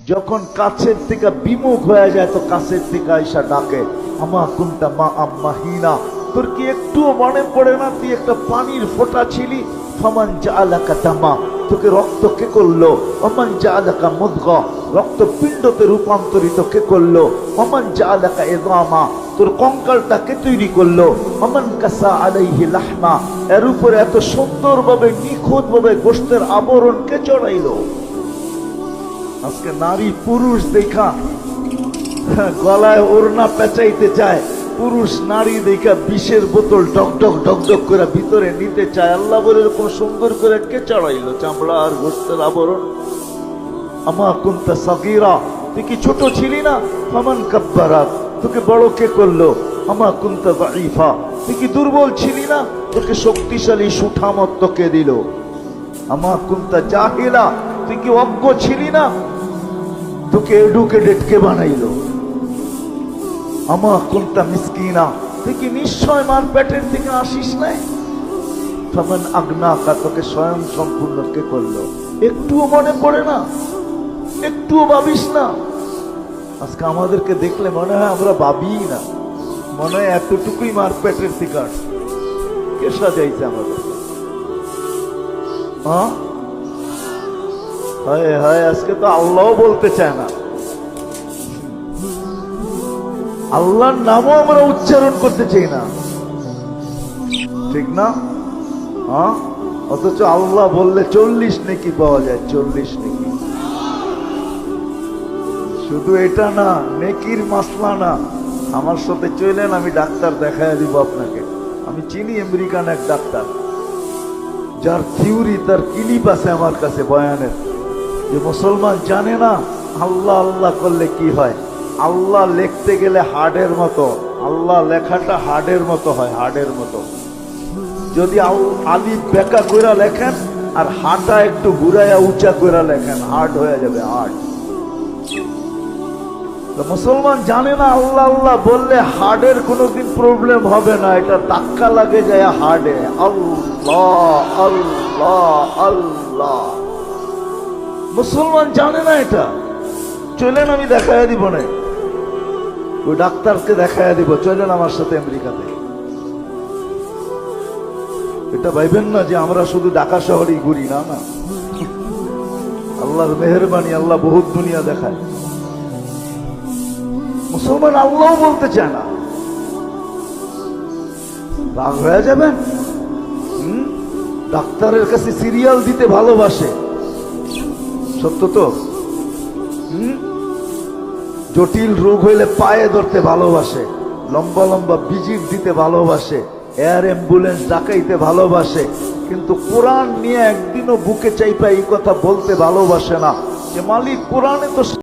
যখন কাছের থেকে বিমুখ হয়ে যায়, তো কাছের থেকে আইসা ডাকে, আমা কুন্তা মা আম্মা হিনা তোর কি একটুও মনে পড়ে না? তুই একটা পানির ফোঁটা ছিলি। ফমান জালাকা তামা তোকে রক্ত কে করল? অমান জালাকা মুদগ রক্ত পিণ্ডতে রূপান্তরিত কে করল? অমান জালাকা এদামা তোর কঙ্কালটা কে তৈরি করল? অমান কাসা আলাইহি লাহমা, এর উপরে এত সুন্দরভাবে নিখুঁত ভাবে গোষ্ঠের আবরণ কে চড়াইলো? আজকে নারী পুরুষ দেখা। গলায় ওড়না পেঁচাইতে চায় পুরুষ নারী দেখা বিষের বোতল ডক ডক ডক ডক করে ভিতরে নিতে চায়। আল্লাহ বলে, এরকম সুন্দর করে কে চড়াইলো? চামড়া আর গোস্তের আবরণ? আমা কুন্তা সাগিরা, তুই কি ছোট ছিলি না? ফামান কাব্বারাত তোকে বড় কে করল? আমা কুন্তা দাইফা তুই কি দুর্বল ছিলি না? তোকে শক্তিশালী সুঠামত তোকে দিল। আমা কুন্তা জাহিলা, তুই কি অজ্ঞ ছিলি না? তোকে এডুকেটেড কে বানাইলো। আমা কুন্তা মিসকিনা তুই কি নিশ্চয় মার পেটের থেকে আসিস নাই? তখন আগ্নাকা তোকে স্বয়ং সম্পূর্ণ কে করল। একটুও মনে পড়ে না, একটুও ভাবিস না। আজকে আমাদেরকে দেখলে মনে হয় আমরা ভাবি না। মনে হয় এতটুকুই মার পেটের থেকে। কে সাজাইছে আমাদের? হ্যাঁ হায় হায়, আজকে তো আল্লাহ বলতে চায় না। আল্লাহর নামও আমরা উচ্চারণ করতে চাই না। ঠিক না? হ্যাঁ? অথচ আল্লাহ বললে চল্লিশ নাকি পাওয়া যায়, চল্লিশ নাকি। শুধু এটা না, নেকির মাসলা না। আমার সাথে চলেন, আমি ডাক্তার দেখায় দিব আপনাকে। আমি চিনি আমেরিকান এক ডাক্তার। যার থিওরি, তার ক্লিপ আছে আমার কাছে, বয়ানের। যে মুসলমান জানে না আল্লাহ আল্লাহ করলে কি হয়। আল্লাহ লিখতে গেলে হার্ডের মতো, আল্লাহ লেখাটা হার্ডের মতো হয়, হার্ডের মতো। যদি আল- বেকা কইরা লেখেন, আর হাঁটা একটু ঘুরাইয়া উঁচা কইরা লেখেন, হার্ড হয়ে যাবে, হার্ড। মুসলমান জানে না আল্লাহ আল্লাহ বললে হার্ডের কোনোদিন প্রবলেম হবে না, এটা ধাক্কা লাগে যায় হার্ডে। আল্লাহ আল্লাহ আল্লাহ। মুসলমান জানে না এটা। চলেন আমি দেখাইয়া দিব না ওই ডাক্তারকে দেখাইয়া দিব, চলেন আমার সাথে আমেরিকাতে। এটা ভাইবেন না যে আমরা শুধু ঢাকা শহরেই ঘুরি, না না। আল্লাহর মেহরবানি, আল্লাহ বহুত দুনিয়া দেখায়। মুসলমান আল্লাহ বলতে চায় না। রাগ হয়ে যাবেন? ডাক্তারের কাছে সিরিয়াল দিতে ভালোবাসে। সত্য তো? জটিল রোগ হইলে পায়ে ধরতে ভালোবাসে, লম্বা লম্বা বিজির দিতে ভালোবাসে, এয়ার অ্যাম্বুলেন্স ডাকাইতে ভালোবাসে, কিন্তু কোরআন নিয়ে একদিনও বুকে চাইপা এই কথা বলতে ভালোবাসে না। যে মালিক কোরআনে তো